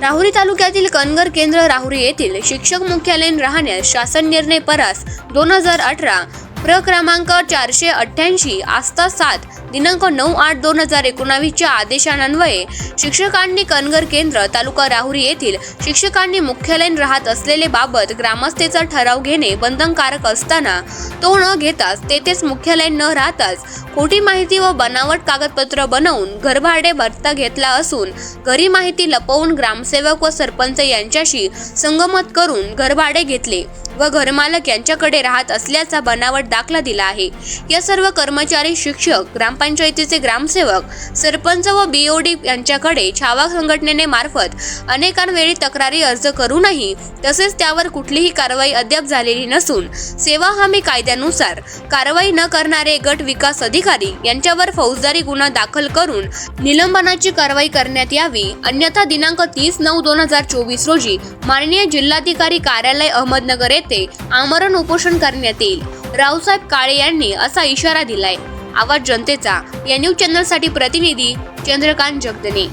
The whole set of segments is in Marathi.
राहुरी तालुक्यातील कनगर केंद्र राहुरी येथील शिक्षक मुख्यालयीन राहण्यास शासन निर्णय परास दोन हजार अठरा प्र क्रमांक चारशे अठ्ठ्याऐंशी आस्था सात दिनांक नऊ आठ दोन हजार एकोणावीसच्या आदेशान्वये शिक्षकांनी कनगर केंद्र तालुका राहुरी येथील शिक्षकांनी मुख्यालयीन राहत असलेले बाबत ग्रामस्थेचा ठराव घेणे बंधनकारक असताना तो न घेताच तेथेच मुख्यालयीन न राहताच खोटी माहिती व बनावट कागदपत्र बनवून घरभाडे भत्ता घेतला असून घरी माहिती लपवून ग्रामसेवक व सरपंच यांच्याशी संगमत करून घरभाडे घेतले. व घरमालक यांच्याकडे राहत असल्याचा बनावट दाखला दिला आहे. या सर्व कर्मचारी शिक्षक ग्रामपंचायतीचे ग्रामसेवक सरपंच व बीओडी यांच्याकडे छावा संघटनेने मार्फत अनेकांवेळी तक्रारी अर्ज करूनही तसेच त्यावर कुठलीही कारवाई अद्याप झालेली नसून सेवा हमी कायद्यानुसार कारवाई न करणारे गट विकास अधिकारी यांच्यावर फौजदारी गुन्हा दाखल करून निलंबनाची कारवाई करण्यात यावी. अन्यथा दिनांक तीस नऊ दोन हजार चोवीस रोजी माननीय जिल्हाधिकारी कार्यालय अहमदनगर येथे आमरण उपोषण करण्यात येईल. रावसाहेब काळे यांनी असा इशारा दिलाय. आवाज जनतेचा. या न्यूज चॅनलसाठी प्रतिनिधी चंद्रकांत जगदने.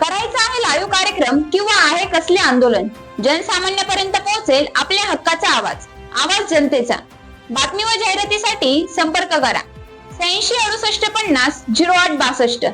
करायचा आहे लाईव्ह कार्यक्रम किंवा आहे कसले आंदोलन? जनसामान्यापर्यंत पोहोचेल आपल्या हक्काचा आवाज. आवाज जनतेचा. बातमी व जाहिरातीसाठी संपर्क करा. शहाऐंशी अडुसष्ट पन्नास झिरो आठ बासष्ट.